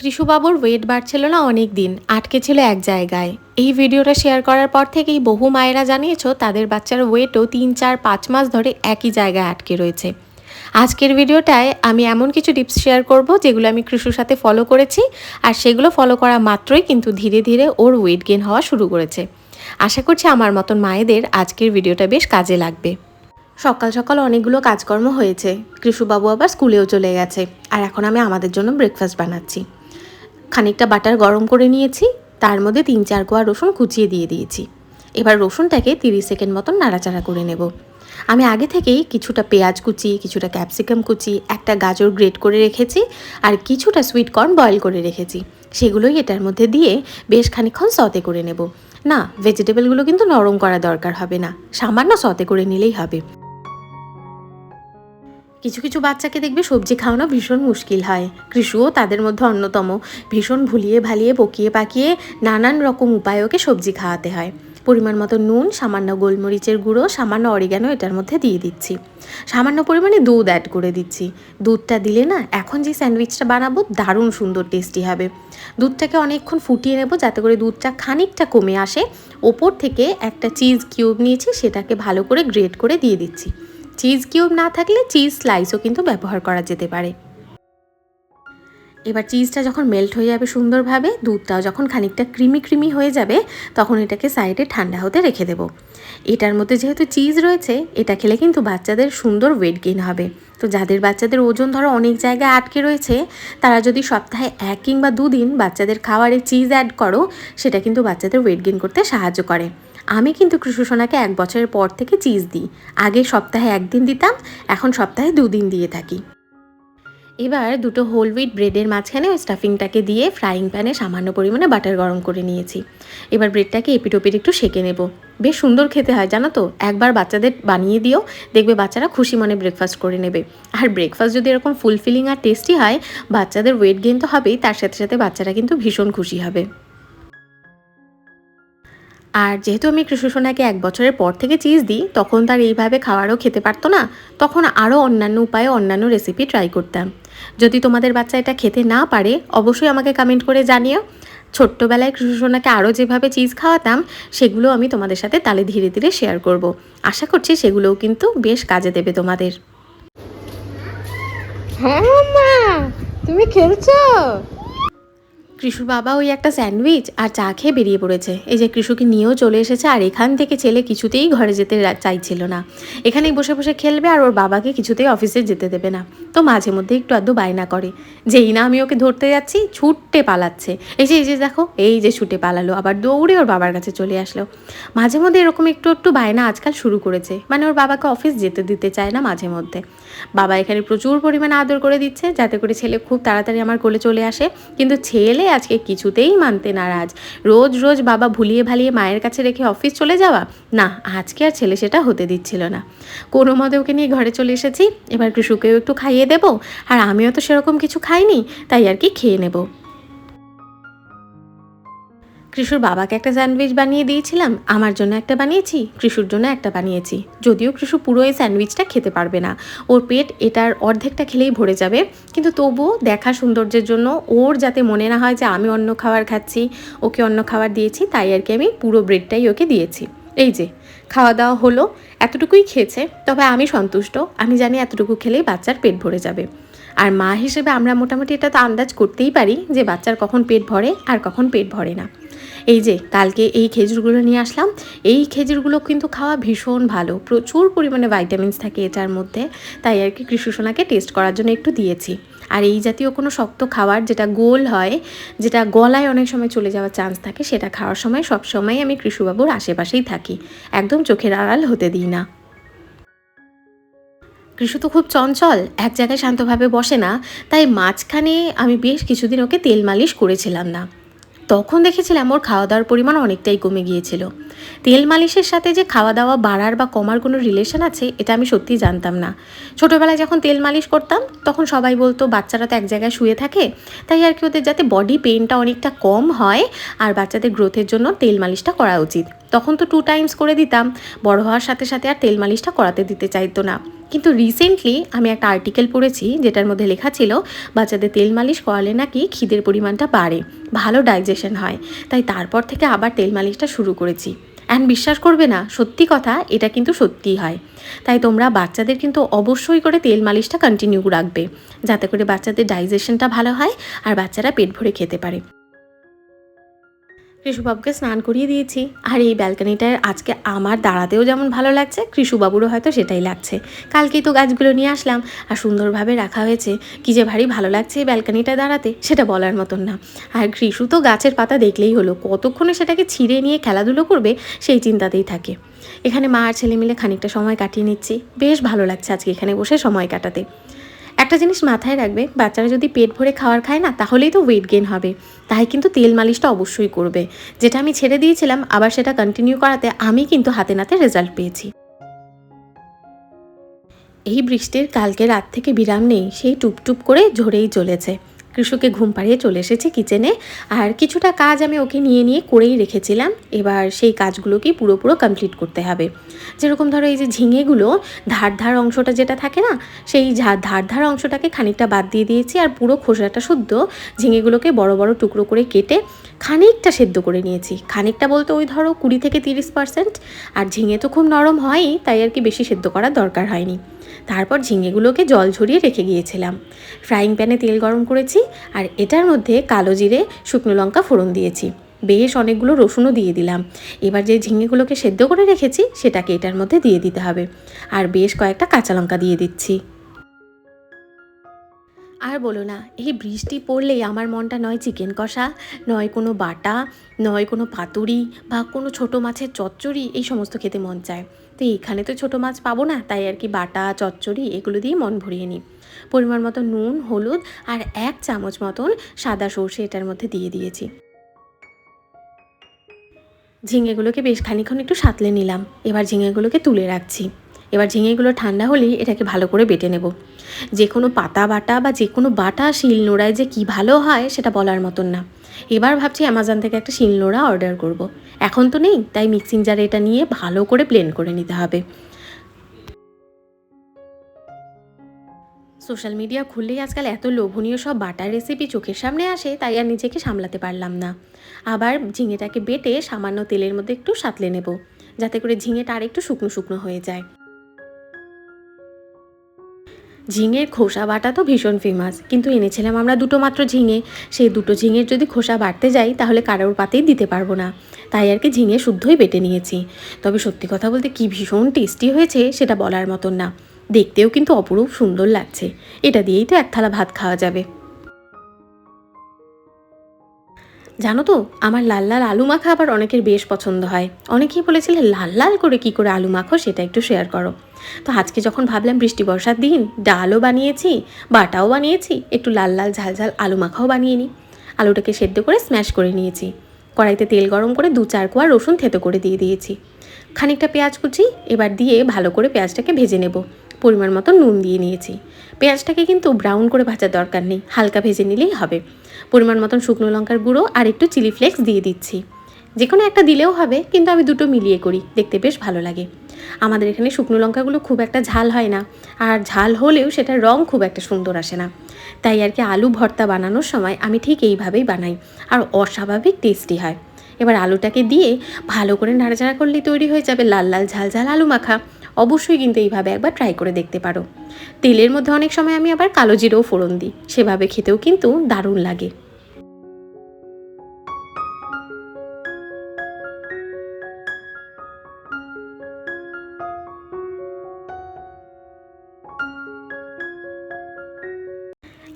কৃষুবাবুর wait বাড়ছিল না অনেক দিন আটকে ছিল এক জায়গায়। এই ভিডিওটা শেয়ার করার পর থেকেই বহু মায়েরা জানিয়েছো, তাদের বাচ্চার ওয়েটও তিন, চার, পাঁচ মাস ধরে একই জায়গায় আটকে রয়েছে। আজকের ভিডিওটায় আমি এমন কিছু টিপস শেয়ার করব, যেগুলো আমি কৃষুর সাথে ফলো করেছি, আর সেগুলো ফলো করা মাত্রই কিন্তু ধীরে ধীরে ওর ওয়েট গেন হওয়া শুরু করেছে। আশা করছি আমার মতন মায়েদের আজকের ভিডিওটা বেশ কাজে লাগবে। সকাল সকাল অনেকগুলো কাজকর্ম হয়েছে, কৃষুবাবু আবার স্কুলেও চলে গেছে, আর এখন আমি আমাদের জন্য ব্রেকফাস্ট বানাচ্ছি। খানিকটা বাটার গরম করে নিয়েছি, তার মধ্যে তিন চার কোয়া রসুন কুচিয়ে দিয়ে দিয়েছি। এবার রসুনটাকে তিরিশ সেকেন্ড মতন নাড়াচাড়া করে নেব। আমি আগে থেকেই কিছুটা পেঁয়াজ কুচি, কিছুটা ক্যাপসিকাম কুচি, একটা গাজর গ্রেট করে রেখেছি আর কিছুটা সুইট কর্ন বয়েল করে রেখেছি। সেগুলোই এটার মধ্যে দিয়ে বেশ খানিক্ষণ সতে করে নেব। না, ভেজিটেবলগুলো কিন্তু নরম করা দরকার হবে না, সামান্য সতে করে নিলেই হবে। কিছু কিছু বাচ্চাকে দেখবে সবজি খাওয়ানো ভীষণ মুশকিল হয়। কৃষুও তাদের মধ্যে অন্যতম। ভীষণ ভুলিয়ে ভালিয়ে পকিয়ে পাকিয়ে নানান রকম উপায়ে ওকে সবজি খাওয়াতে হয়। পরিমাণ মতো নুন, সামান্য গোলমরিচের গুঁড়ো, সামান্য অরিগানো এটার মধ্যে দিয়ে দিচ্ছি। সামান্য পরিমাণে দুধ অ্যাড করে দিচ্ছি। দুধটা দিলে না, এখন যে স্যান্ডউইচটা বানাবো, দারুণ সুন্দর টেস্টি হবে। দুধটাকে অনেকক্ষণ ফুটিয়ে নেব যাতে করে দুধটা খানিকটা কমে আসে। ওপর থেকে একটা চিজ কিউব নিয়েছি, সেটাকে ভালো করে গ্রেট করে দিয়ে দিচ্ছি। চিজ কিউব না থাকলে চিজ স্লাইসও কিন্তু ব্যবহার করা যেতে পারে। এবার চিজটা যখন মেল্ট হয়ে যাবে সুন্দরভাবে, দুধটাও যখন খানিকটা ক্রিমি ক্রিমি হয়ে যাবে, তখন এটাকে সাইডে ঠান্ডা হতে রেখে দেবো। এটার মধ্যে যেহেতু চিজ রয়েছে, এটা খেলে কিন্তু বাচ্চাদের সুন্দর ওয়েট গেইন হবে। তো যাদের বাচ্চাদের ওজন ধরো অনেক জায়গায় আটকে রয়েছে, তারা যদি সপ্তাহে এক কিংবা দুদিন বাচ্চাদের খাবারে চিজ অ্যাড করো, সেটা কিন্তু বাচ্চাদের ওয়েট গেইন করতে সাহায্য করে। আমি কিন্তু কৃষ্ণসোনাকে এক বছরের পর থেকে চিজ দিই। আগে সপ্তাহে একদিন দিতাম, এখন সপ্তাহে দুদিন দিয়ে থাকি। এবার দুটো হোল হুইট ব্রেডের মাঝখানে ওই স্টাফিংটাকে দিয়ে ফ্রাইং প্যানে সামান্য পরিমাণে বাটার গরম করে নিয়েছি। এবার ব্রেডটাকে এপিট ওপিট একটু সেঁকে নেব। বেশ সুন্দর খেতে হয়, জানো তো? একবার বাচ্চাদের বানিয়ে দিও, দেখবে বাচ্চারা খুশি মনে ব্রেকফাস্ট করে নেবে। আর ব্রেকফাস্ট যদি এরকম ফুলফিলিং আর টেস্টি হয়, বাচ্চাদের ওয়েট গেইন তো হবেই, তার সাথে সাথে বাচ্চারা কিন্তু ভীষণ খুশি হবে। আর যেহেতু আমি কৃষ্ণসোনাকে এক বছরের পর থেকে চিজ দিই, তখন তার এইভাবে খাওয়ারও খেতে পারতো না। তখন আরও অন্যান্য উপায়ে অন্যান্য রেসিপি ট্রাই করতাম। যদি তোমাদের বাচ্চা এটা খেতে না পারে, অবশ্যই আমাকে কমেন্ট করে জানিও। ছোট্টবেলায় কৃষ্ণসোনাকে আরও যেভাবে চিজ খাওয়াতাম, সেগুলো আমি তোমাদের সাথে তালে ধীরে ধীরে শেয়ার করব। আশা করছি সেগুলোও কিন্তু বেশ কাজে দেবে তোমাদের। হ্যাঁ তুমি খেলছো? কৃষুর বাবা ওই একটা স্যান্ডউইচ আর চা খেয়ে বেরিয়ে পড়েছে। এই যে কৃষুকে নিয়েও চলে এসেছে আর এখান থেকে ছেলে কিছুতেই ঘরে যেতে চাইছিল না। এখানেই বসে বসে খেলবে আর ওর বাবাকে কিছুতেই অফিসে যেতে দেবে না। তো মাঝে মধ্যে একটু আধটু বায়না করে। যেই না আমি ওকে ধরতে যাচ্ছি ছুটতে পালাচ্ছে। এই যে এই যে দেখো, এই যে ছুটে পালালো, আবার দৌড়ে ওর বাবার কাছে চলে আসলো। মাঝে মধ্যে এরকম একটু একটু বায়না আজকাল শুরু করেছে। মানে ওর বাবাকে অফিস যেতে দিতে চায় না মাঝে মধ্যে। বাবা এখানে প্রচুর পরিমাণে আদর করে দিচ্ছে, যাতে করে ছেলে খুব তাড়াতাড়ি আমার কোলে চলে আসে। কিন্তু ছেলে আজকে কিছুতেই মানতে নারাজ। রোজ রোজ বাবা ভুলিয়ে ভালিয়ে মায়ের কাছে রেখে অফিস চলে যাওয়া? না, আজকে আর ছেলে সেটা হতে দিচ্ছিল না। কোনো মতে ওকে নিয়ে ঘরে চলে এসেছি। এবার কৃষককেও একটু খাইয়ে দেবো। আর আমিও তো সেরকম কিছু খাইনি, তাই আর কি খেয়ে নেব। কৃষুর বাবাকে একটা স্যান্ডউইচ বানিয়ে দিয়েছিলাম, আমার জন্য একটা বানিয়েছি, কৃষুর জন্য একটা বানিয়েছি। যদিও কৃষু পুরো এই স্যান্ডউইচটা খেতে পারবে না। ওর পেট এটার অর্ধেকটা খেলেই ভরে যাবে। কিন্তু তবুও দেখা সৌন্দর্যের জন্য ওর যাতে মনে না হয় যে আমি অন্য খাবার খাচ্ছি, ওকে অন্য খাবার দিয়েছি, তাই আর কি আমি পুরো ব্রেডটাই ওকে দিয়েছি। এই যে, খাওয়া দাওয়া হলো, এতটুকুই খেয়েছে, তবে আমি সন্তুষ্ট। আমি জানি এতটুকু খেলেই বাচ্চার পেট ভরে যাবে। আর মা হিসেবে আমরা মোটামুটি এটা তো আন্দাজ করতেই পারি যে বাচ্চার কখন পেট ভরে আর কখন পেট ভরে না। এই যে, কালকে এই খেজুরগুলো নিয়ে আসলাম। এই খেজুরগুলো কিন্তু খাওয়া ভীষণ ভালো। প্রচুর পরিমাণে ভাইটামিনস থাকে এটার মধ্যে। তাই আর কি কৃষ্ণসোনাকে টেস্ট করার জন্য একটু দিয়েছি। আর এই জাতীয় কোনো শক্ত খাবার যেটা গোল হয়, যেটা গলায় অনেক সময় চলে যাওয়ার চান্স থাকে, সেটা খাওয়ার সময় সব সময় আমি কৃষুবাবুর আশেপাশেই থাকি। একদম চোখের আড়াল হতে দিই না। কৃষু তো খুব চঞ্চল, এক জায়গায় শান্তভাবে বসে না। তাই মাঝখানে আমি বেশ কিছুদিন ওকে তেল মালিশ করেছিলাম না। তখন দেখেছিলাম ওর খাওয়া দাওয়ার পরিমাণ অনেকটাই কমে গিয়েছিল। তেল মালিশের সাথে যে খাওয়া দাওয়া বাড়ার বা কমার কোনো রিলেশন আছে, এটা আমি সত্যি জানতাম না। ছোটোবেলায় যখন তেল মালিশ করতাম, তখন সবাই বলতো, বাচ্চারা তো এক জায়গায় শুয়ে থাকে, তাই আর কি ওদের যাতে বডি পেইনটা অনেকটা কম হয়, আর বাচ্চাদের গ্রোথের জন্য তেল মালিশটা করা উচিত। তখন তো টু টাইমস করে দিতাম। বড় হওয়ার সাথে সাথে আর তেল মালিশটা করাতে দিতে চাইতো না। কিন্তু রিসেন্টলি আমি একটা আর্টিকেল পড়েছি, যেটার মধ্যে লেখা ছিল, বাচ্চাদের তেল মালিশ করালে নাকি খিদের পরিমাণটা বাড়ে, ভালো ডাইজেশন হয়। তাই তারপর থেকে আবার তেল মালিশটা শুরু করেছি। অ্যান্ড বিশ্বাস করবে না, সত্যি কথা, এটা কিন্তু সত্যিই হয়। তাই তোমরা বাচ্চাদের কিন্তু অবশ্যই করে তেল মালিশটা কন্টিনিউ রাখবে, যাতে করে বাচ্চাদের ডাইজেশনটা ভালো হয়, আর বাচ্চারা পেট ভরে খেতে পারে। কৃষুবাবুকে স্নান করিয়ে দিয়েছি। আর এই ব্যালকানিটায় আজকে আমার দাঁড়াতেও যেমন ভালো লাগছে, কৃষুবাবুরও হয়তো সেটাই লাগছে। কালকেই তো গাছগুলো নিয়ে আসলাম আর সুন্দরভাবে রাখা হয়েছে। কি যে ভারী ভালো লাগছে এই ব্যালকানিটায় দাঁড়াতে, সেটা বলার মতন না। আর কৃষু তো গাছের পাতা দেখলেই হলো, কতক্ষণে সেটাকে ছিঁড়ে নিয়ে খেলাধুলো করবে সেই চিন্তাতেই থাকে। এখানে মা আর ছেলে মিলে খানিকটা সময় কাটিয়ে নিচ্ছি। বেশ ভালো লাগছে আজকে এখানে বসে সময় কাটাতে। একটা জিনিস মাথায় রাখবে, বাচ্চারা যদি পেট ভরে খাওয়ার খায় না, তাহলেই তো ওয়েট গেন হবে। তাই কিন্তু তেল মালিশটা অবশ্যই করবে। যেটা আমি ছেড়ে দিয়েছিলাম, আবার সেটা কন্টিনিউ করাতে আমি কিন্তু হাতে নাতে রেজাল্ট পেয়েছি। এই বৃষ্টির কালকে রাত থেকে বিরাম নেই, সেই টুপটুপ করে ঝরেই চলেছে কৃষকে ঘুম পাড়িয়ে চলে এসেছে কিচেনে আর কিছুটা কাজ আমি ওকে নিয়ে নিয়ে করেই রেখেছিলাম। এবার সেই কাজগুলোকেই পুরো পুরো কমপ্লিট করতে হবে। যেরকম ধরো এই যে ঝিঙেগুলো, ধার ধার অংশটা যেটা থাকে না, সেই ধার ধার অংশটাকে খানিকটা বাদ দিয়ে দিয়েছি আর পুরো খোসাটা শুদ্ধ ঝিঙেগুলোকে বড় বড় টুকরো করে কেটে খানিকটা সেদ্ধ করে নিয়েছি। খানিকটা বলতে ওই ধরো কুড়ি থেকে তিরিশ পার্সেন্ট আর ঝিঙে তো খুব নরম হয়ই, তাই আর কি বেশি সেদ্ধ করার দরকার হয়নি। তারপর ঝিঙেগুলোকে জল ঝরিয়ে রেখে গিয়েছিলাম। ফ্রাইং প্যানে তেল গরম করেছি আর এটার মধ্যে কালো জিরে, শুকনো লঙ্কা ফোড়ন দিয়েছি। বেশ অনেকগুলো রসুনও দিয়ে দিলাম। এবার যে ঝিঙেগুলোকে সেদ্ধ করে রেখেছি, সেটাকে এটার মধ্যে দিয়ে দিতে হবে। আর বেশ কয়েকটা কাঁচা লঙ্কা দিয়ে দিচ্ছি। আর বলো না, এই বৃষ্টি পড়লেই আমার মনটা নয় চিকেন কষা, নয় কোনো বাটা, নয় কোনো পাতুরি বা কোনো ছোটো মাছের চচ্চড়ি, এই সমস্ত খেতে মন চায়। তো এখানে তো ছোটো মাছ পাবো না, তাই আর কি বাটা, চচ্চড়ি এগুলো দিয়ে মন ভরিয়ে নিই। পরিমাণ মতো নুন, হলুদ আর এক চামচ মতন সাদা সর্ষে এটার মধ্যে দিয়ে দিয়েছি। ঝিঙেগুলোকে বেশ খানিক্ষণ একটু সাঁতলে নিলাম, এবার ঝিঙেগুলোকে তুলে রাখছি। এবার ঝিঙেগুলো ঠান্ডা হলেই এটাকে ভালো করে বেটে নেব। যে কোনো পাতা বাটা বা যে কোনো বাটা শিল নোড়ায় যে কী ভালো হয় সেটা বলার মতন না। এবার ভাবছি অ্যামাজন থেকে একটা শিল নোড়া অর্ডার করব। এখন তো নেই, তাই মিক্সিং জারে এটা নিয়ে ভালো করে ব্লেন্ড করে নিতে হবে। সোশ্যাল মিডিয়া খুললেই আজকাল এত লোভনীয় সব বাটার রেসিপি চোখের সামনে আসে, তাই আর নিজেকে সামলাতে পারলাম না। আবার ঝিঙেটাকে বেটে সামান্য তেলের মধ্যে একটু সাঁতলে নেব, যাতে করে ঝিঙেটা আর একটু শুকনো শুকনো হয়ে যায়। ঝিঙের খোসা বাটা তো ভীষণ ফেমাস কিন্তু এনেছিলাম আমরা দুটো মাত্র ঝিঙে। সেই দুটো ঝিঙের যদি খোসা বাটতে যাই তাহলে কারোর পাতেই দিতে পারব না। তাই আর কি ঝিঙে শুদ্ধই বেটে নিয়েছি। তবে সত্যি কথা বলতে কি ভীষণ টেস্টি হয়েছে, সেটা বলার মতন না। দেখতেও কিন্তু অপরূপ সুন্দর লাগছে। এটা দিয়েই তো এক থালা ভাত খাওয়া যাবে। জানো তো, আমার লাল লাল আলু মাখা আবার অনেকের বেশ পছন্দ হয়। অনেকেই বলেছিলেন লাল লাল করে কি করে আলু মাখো, সেটা একটু শেয়ার করো। তো আজকে যখন ভাবলাম বৃষ্টি বর্ষার দিন, ডালও বানিয়েছি, বাটাও বানিয়েছি, একটু লাল লাল ঝাল ঝাল আলু মাখাও বানিয়ে নিই। আলুটাকে সেদ্ধ করে স্ম্যাশ করে নিয়েছি। কড়াইতে তেল গরম করে দু চার কোয়া রসুন থেতো করে দিয়ে দিয়েছি। খানিকটা পেঁয়াজ কুচি, এবার দিয়ে ভালো করে পেঁয়াজটাকে ভেজে নেব। পরিমাণ মতো নুন দিয়ে নিয়েছি। পেঁয়াজটাকে কিন্তু ব্রাউন করে ভাজার দরকার নেই, হালকা ভেজে নিলেই হবে। পরিমাণ মতন শুকনো লঙ্কার গুঁড়ো আর একটু চিলি ফ্লেক্স দিয়ে দিচ্ছি। যে কোনো একটা দিলেও হবে, কিন্তু আমি দুটো মিলিয়ে করি, দেখতে বেশ ভালো লাগে। আমাদের এখানে শুকনো লঙ্কাগুলো খুব একটা ঝাল হয় না। আর ঝাল হলেও সেটার রং খুব একটা সুন্দর আসে না। তাই আর কি আলু ভর্তা বানানোর সময় আমি ঠিক এইভাবেই বানাই, আর অস্বাভাবিক টেস্টি হয়। এবার আলুটাকে দিয়ে ভালো করে নাড়াচাড়া করলেই তৈরি হয়ে যাবে লাল লাল ঝাল ঝাল আলু মাখা। অবশ্যই কিন্তু এইভাবে একবার ট্রাই করে দেখতে পারো। তেলের মধ্যে অনেক সময় আমি আবার কালো জিরেও ফোড়ন দিই, সেভাবে খেতেও কিন্তু দারুণ লাগে।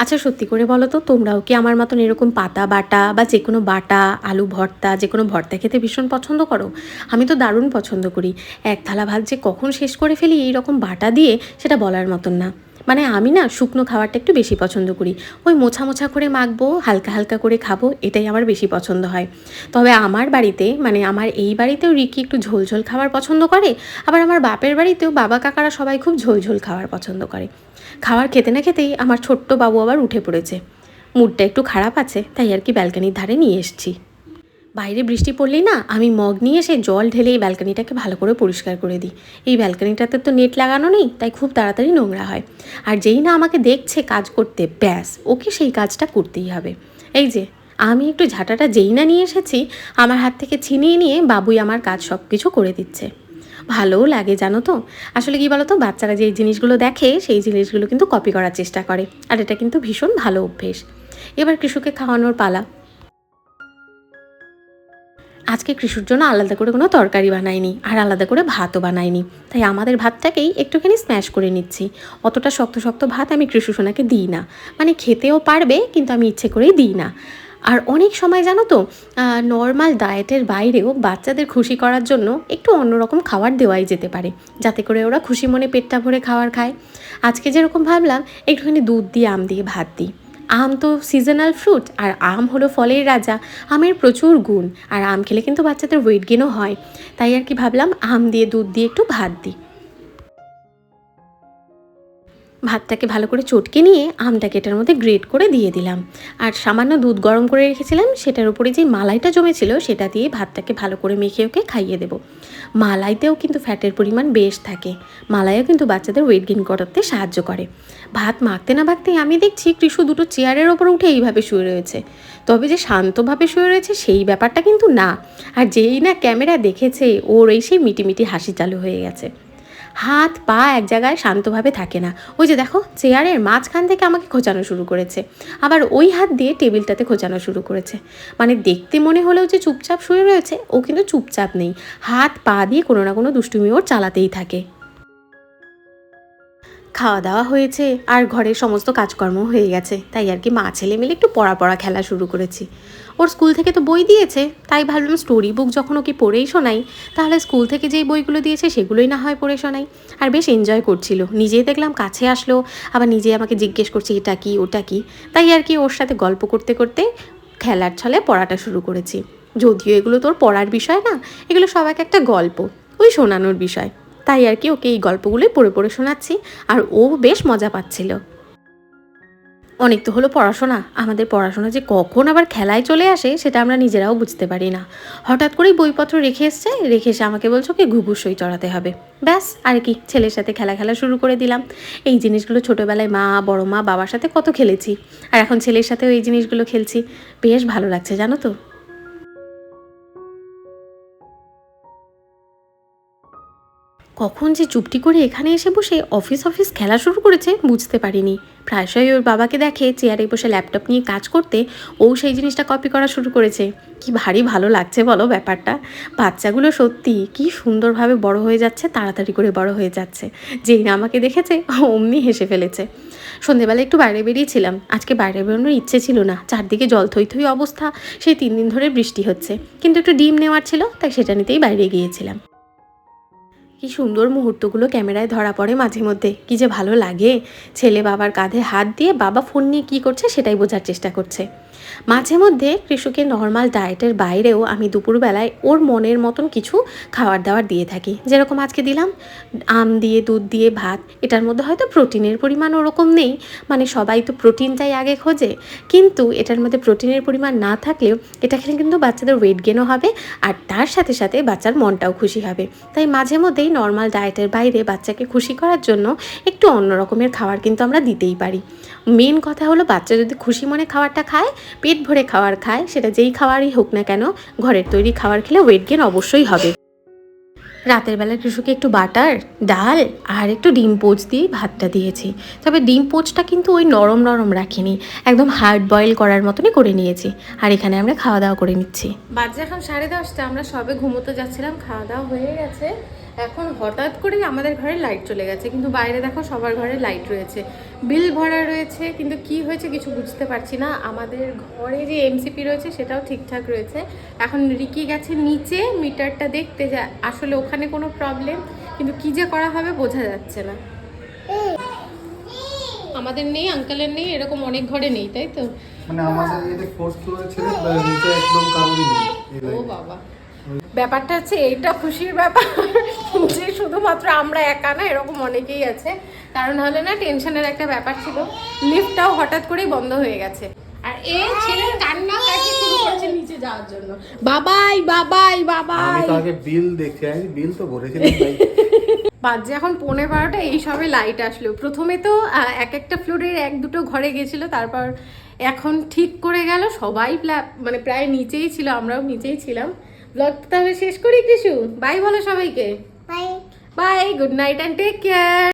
আচ্ছা সত্যি করে বলো তো, তোমরাও কি আমার মতন এরকম পাতা বাটা বা যে কোনো বাটা, আলু ভর্তা যে কোনো ভর্তা খেতে ভীষণ পছন্দ করো? আমি তো দারুণ পছন্দ করি। এক থালা ভাত যে কখন শেষ করে ফেলি এই রকম বাটা দিয়ে সেটা বলার মতন না। মানে আমি না শুকনো খাবারটা একটু বেশি পছন্দ করি। ওই মোছা মোছা করে মাখবো, হালকা হালকা করে খাব, এটাই আমার বেশি পছন্দ হয়। তবে আমার বাড়িতে মানে আমার এই বাড়িতেও রিকি একটু ঝোল ঝোল খাবার পছন্দ করে, আবার আমার বাপের বাড়িতেও বাবা কাকারা সবাই খুব ঝোল ঝোল খাবার পছন্দ করে। খাবার খেতে না খেতেই আমার ছোট্ট বাবু আবার উঠে পড়েছে। মুডটা একটু খারাপ আছে, তাই আর কি ব্যালকানির ধারে নিয়ে এসছি। বাইরে বৃষ্টি পড়লেই না আমি মগ নিয়ে এসে জল ঢেলে এই ব্যালকানিটাকে ভালো করে পরিষ্কার করে দিই। এই ব্যালকানিটাতে তো নেট লাগানো নেই, তাই খুব তাড়াতাড়ি নোংরা হয়। আর যেই না আমাকে দেখছে কাজ করতে, ব্যাস, ওকে সেই কাজটা করতেই হবে। এই যে, আমি একটু ঝাঁটাটা যেই না নিয়ে এসেছি, আমার হাত থেকে ছিনিয়ে নিয়ে বাবুই আমার কাজ সব কিছু করে দিচ্ছে। ভালোও লাগে, জানো তো? আসলে কি বলো তো বাচ্চারা যে জিনিসগুলো দেখে, সেই জিনিসগুলো কিন্তু কপি করার চেষ্টা করে। আর এটা কিন্তু ভীষণ ভালো অভ্যেস। এবার কৃষুকে খাওয়ানোর পালা। আজকে কৃষুর জন্য আলাদা করে কোনো তরকারি বানাইনি আর আলাদা করে ভাতও বানাইনি। তাই আমাদের ভাতটাকেই একটুখানি স্ম্যাশ করে নিচ্ছি। অতটা শক্ত শক্ত ভাত আমি কৃষু সোনাকে দিই না। মানে খেতেও পারবে, কিন্তু আমি ইচ্ছে করেই দিই না। আর অনেক সময় জানো তো নর্মাল ডায়েটের বাইরেও বাচ্চাদের খুশি করার জন্য একটু অন্যরকম খাবার দেওয়াই যেতে পারে। যাতে করে ওরা খুশি মনে পেটটা ভরে খাবার খায়। আজকে যেরকম ভাবলাম, একটুখানি দুধ দিয়ে, আম দিয়ে, ভাত দিই। আম তো সিজনাল ফ্রুট আর আম হলো ফলের রাজা। আমের প্রচুর গুণ, আর আম খেলে কিন্তু বাচ্চাদের ওয়েট গেনও হয়। তাই আর কি ভাবলাম, আম দিয়ে, দুধ দিয়ে একটু ভাত দিই। ভাতটাকে ভালো করে চটকে নিয়ে আমটাকে এটার মধ্যে গ্রেট করে দিয়ে দিলাম। আর সামান্য দুধ গরম করে রেখেছিলাম, সেটার উপরে যে মালাইটা জমেছিল, সেটা দিয়ে ভাতটাকে ভালো করে মেখে ওকে খাইয়ে দেবো। মালাইতেও কিন্তু ফ্যাটের পরিমাণ বেশ থাকে। মালাইও কিন্তু বাচ্চাদের ওয়েট গেইন করাতে সাহায্য করে। ভাত মাখতে না মাখতেই আমি দেখছি কৃষু দুটো চেয়ারের ওপর উঠে এইভাবে শুয়ে রয়েছে। তবে যে শান্তভাবে শুয়ে রয়েছে সেই ব্যাপারটা কিন্তু না। আর যেই না ক্যামেরা দেখেছে, ওর এই সেই মিটিমিটি হাসি চালু হয়ে গেছে। হাত, পা এক জায়গায় শান্তভাবে থাকে না। ওই যে দেখো, চেয়ারের মাঝখান থেকে আমাকে খোঁচানো শুরু করেছে। আবার ওই হাত দিয়ে টেবিলটাতে খোঁচানো শুরু করেছে। মানে দেখতে মনে হলেও যে চুপচাপ শুয়ে রয়েছে, ও কিন্তু চুপচাপ নেই। হাত, পা দিয়ে কোনো না কোনো দুষ্টুমি ওর চালাতেই থাকে। খাওয়া দাওয়া হয়েছে, আর ঘরের সমস্ত কাজকর্ম হয়ে গেছে। তাই আর কি মা, ছেলে মিলে একটু পড়া পড়া খেলা শুরু করেছি। ওর স্কুল থেকে তো বই দিয়েছে, তাই ভাবলাম স্টোরি বুক যখন ওকে পড়েই শোনাই, তাহলে স্কুল থেকে যেই বইগুলো দিয়েছে সেগুলোই না হয় পড়ে শোনাই। আর বেশ এনজয় করছিল, নিজেই দেখলাম কাছে আসলো, আবার নিজে আমাকে জিজ্ঞেস করছে এটা কি, ওটা কি? তাই আর কি ওর সাথে গল্প করতে করতে খেলার ছলে পড়াটা শুরু করেছি। যদিও এগুলো তোর পড়ার বিষয় না, এগুলো সব এক একটা গল্প, ওই শোনানোর বিষয়। তাই আর কি ওকে এই গল্পগুলোই পড়ে পড়ে শোনাচ্ছি, আর ও বেশ মজা পাচ্ছিল। অনেক তো হলো পড়াশোনা। আমাদের পড়াশোনা যে কখন আবার খেলায় চলে আসে, সেটা আমরা নিজেরাও বুঝতে পারি না। হঠাৎ করেই বইপত্র রেখে এসছে, রেখে এসে আমাকে বলছো কি, ঘুঘুর সই চড়াতে হবে। ব্যাস, আর কি, ছেলের সাথে খেলা খেলা শুরু করে দিলাম। এই জিনিসগুলো ছোটোবেলায় মা, বড় মা, বাবার সাথে কত খেলেছি। আর এখন ছেলের সাথেও এই জিনিসগুলো খেলছি। বেশ ভালো লাগছে, জানো তো? কখন যে চুপটি করে এখানে এসে বসে অফিস অফিস খেলা শুরু করেছে বুঝতে পারিনি। প্রায়শই ওর বাবাকে দেখে চেয়ারে বসে ল্যাপটপ নিয়ে কাজ করতে ও সেই জিনিসটা কপি করা শুরু করেছে। কি ভারী ভালো লাগছে বলো ব্যাপারটা। বাচ্চাগুলো সত্যি কি সুন্দরভাবে বড় হয়ে যাচ্ছে, তাড়াতাড়ি করে বড় হয়ে যাচ্ছে। যেই না আমাকে দেখেছে, অমনি হেসে ফেলেছে। সন্ধেবেলা একটু বাইরে বেরিয়েছিলাম আজকে বাইরে বেরোনোর ইচ্ছে ছিল না। চারদিকে জল থই থই অবস্থা, সেই তিন দিন ধরে বৃষ্টি হচ্ছে। কিন্তু একটু ডিম নেওয়ার ছিল, তাই সেটা নিতেই বাইরে গিয়েছিলাম। কি সুন্দর মুহূর্তগুলো ক্যামেরায় ধরা পড়ে মাঝে মধ্যে। কি যে ভালো লাগে। ছেলে বাবার কাঁধে হাত দিয়ে বাবা ফোন নিয়ে কী করছে সেটাই বোঝার চেষ্টা করছে। মাঝে মধ্যে কৃষকে নর্মাল ডায়েটের বাইরেও আমি দুপুরবেলায় ওর মনের মতন কিছু খাবার দাবার দিয়ে থাকি। যেরকম আজকে দিলাম, আম দিয়ে, দুধ দিয়ে, ভাত। এটার মধ্যে হয়তো প্রোটিনের পরিমাণ ওরকম নেই মানে সবাই তো প্রোটিনটাই আগে খোঁজে। কিন্তু এটার মধ্যে প্রোটিনের পরিমাণ না থাকলেও এটা খেলে কিন্তু বাচ্চাদের ওয়েট গেনও হবে আর তার সাথে সাথে বাচ্চার মনটাও খুশি হবে। তাই মাঝে মধ্যেই নর্মাল ডায়েটের বাইরে বাচ্চাকে খুশি করার জন্য একটু অন্য রকমের খাবার কিন্তু আমরা দিতেই পারি। মেন কথা হলো বাচ্চা যদি খুশি মনে খাবারটা খায়, পেট ভরে খাবার খায়, সেটা যেই খাবারই হোক না কেন, ঘরের তৈরি খাবার খেলে ওয়েট গেন অবশ্যই হবে। রাতের বেলা কৃষকে একটু বাটার, ডাল আর একটু ডিম পোচ দিয়ে ভাতটা দিয়েছি। তবে ডিম পোচটা কিন্তু ওই নরম নরম রাখিনি, একদম হার্ড বয়েল করার মতনই করে নিয়েছি। আর এখানে আমরা খাওয়া দাওয়া করে নিচ্ছি। বাজে এখন সাড়ে দশটা, আমরা সবে ঘুমোতে যাচ্ছিলাম, খাওয়া দাওয়া হয়ে গেছে। এখন হঠাৎ করেই আমাদের ঘরে লাইট চলে গেছে। কিন্তু বাইরে দেখো সবার ঘরে লাইট রয়েছে। বিল ভরা রয়েছে কিন্তু কি হয়েছে কিছু বুঝতে পারছি না। আমাদের ঘরে যে এমসিপি রয়েছে সেটাও ঠিকঠাক রয়েছে। এখন রিকি গেছে নিচে মিটারটা দেখতে যে আসলে ওখানে কোনো প্রবলেম কিন্তু কি যে করা হবে বোঝা যাচ্ছে না। আমাদের নেই আঙ্কেলের নেই এরকম অনেক ঘরে নেই তাই তো? মানে আমাদের এতে ফোর্থ ফ্লোরে ছিল নিচে একদম কারোরই নেই। ও বাবা। ব্যাপারটা হচ্ছে এইটা খুশির ব্যাপার যে শুধুমাত্র আমরা একা না এরকম অনেকেই আছে। কারণ হলে না টেনশনের একটা ব্যাপার ছিল লিফটটাও হঠাৎ করেই বন্ধ হয়ে গেছে। আর এই ছেলের কান্না কাটি শুরু করেছে নিচে যাওয়ার জন্য। বাবাই বাবাই বাবাই। আমি তো আগে বিল দেখছি আমি বিল তো ভরেছিলাম তাই বাজে এখন পৌনে বারোটা এই সবে লাইট আসলো। প্রথমে তো এক একটা ফ্লোরের এক দুটো ঘরে গেছিল তারপর এখন ঠিক করে গেল সবাই মানে প্রায় নিচেই ছিল আমরাও নিচেই ছিলাম। ব্লগ তাহলে শেষ করি কিছু বাই বলো সবাইকে। Bye bye good night and take care